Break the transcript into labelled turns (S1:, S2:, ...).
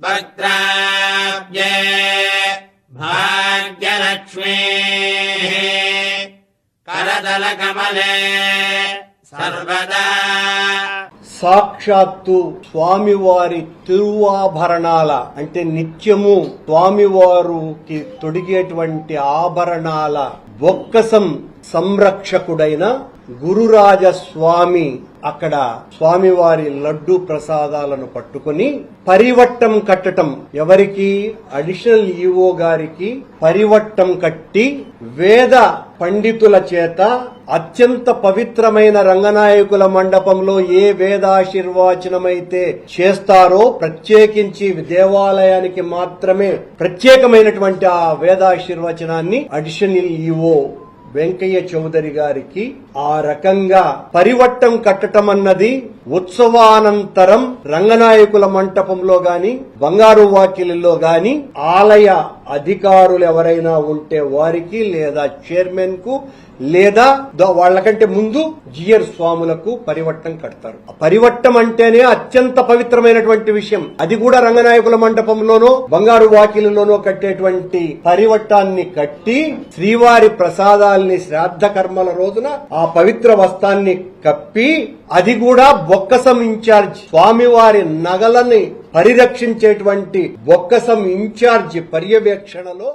S1: वक्त्राब्जे भाग्यलक्ष्मीः करतलकमले सर्वदा
S2: సాక్షాత్తు స్వామివారి తిరువాభరణాల అంటే నిత్యము స్వామివారుకి తొడిగేటువంటి ఆభరణాల బొక్కసం సంరక్షకుడైన గురురాజ స్వామి అక్కడ స్వామివారి లడ్డు ప్రసాదాలను పట్టుకొని పరివట్టం కట్టటం. ఎవరికి? అడిషనల్ ఈఓ గారికి పరివట్టం కట్టి వేద పండితుల చేత అత్యంత పవిత్రమైన రంగనాయకుల మండపంలో ఏ వేదాశీర్వాచనమైతే చేస్తారో ప్రత్యేకించి దేవాలయానికి మాత్రమే ప్రత్యేకమైనటువంటి ఆ వేదాశీర్వచనాన్ని అడిషనల్ ఈఓ వెంకయ్య చౌదరి గారికి ఆ రకంగా పరివట్టం కట్టటం అన్నది ఉత్సవానంతరం రంగనాయకుల మంటపంలో గాని బంగారు వాకిలిలో గాని ఆలయ అధికారులు ఎవరైనా ఉంటే వారికి లేదా చైర్మన్కు లేదా వాళ్ళకంటే ముందు జియర్ స్వాములకు పరివట్టం కడతారు. ఆ పరివట్టం అంటేనే అత్యంత పవిత్రమైనటువంటి విషయం. అది కూడా రంగనాయకుల మండపంలోనో బంగారు వాకిలిలోనో కట్టేటువంటి పరివట్టాన్ని కట్టి శ్రీవారి ప్రసాదాల్ని శ్రాద్ధ కర్మల రోజున ఆ పవిత్ర వస్త్రాన్ని కప్పి అది కూడా బొక్కసం ఇన్ఛార్జ్. స్వామివారి నగలని పరిరక్షించేటువంటి బొక్కసం ఇన్ఛార్జ్ పర్యవేక్షణలో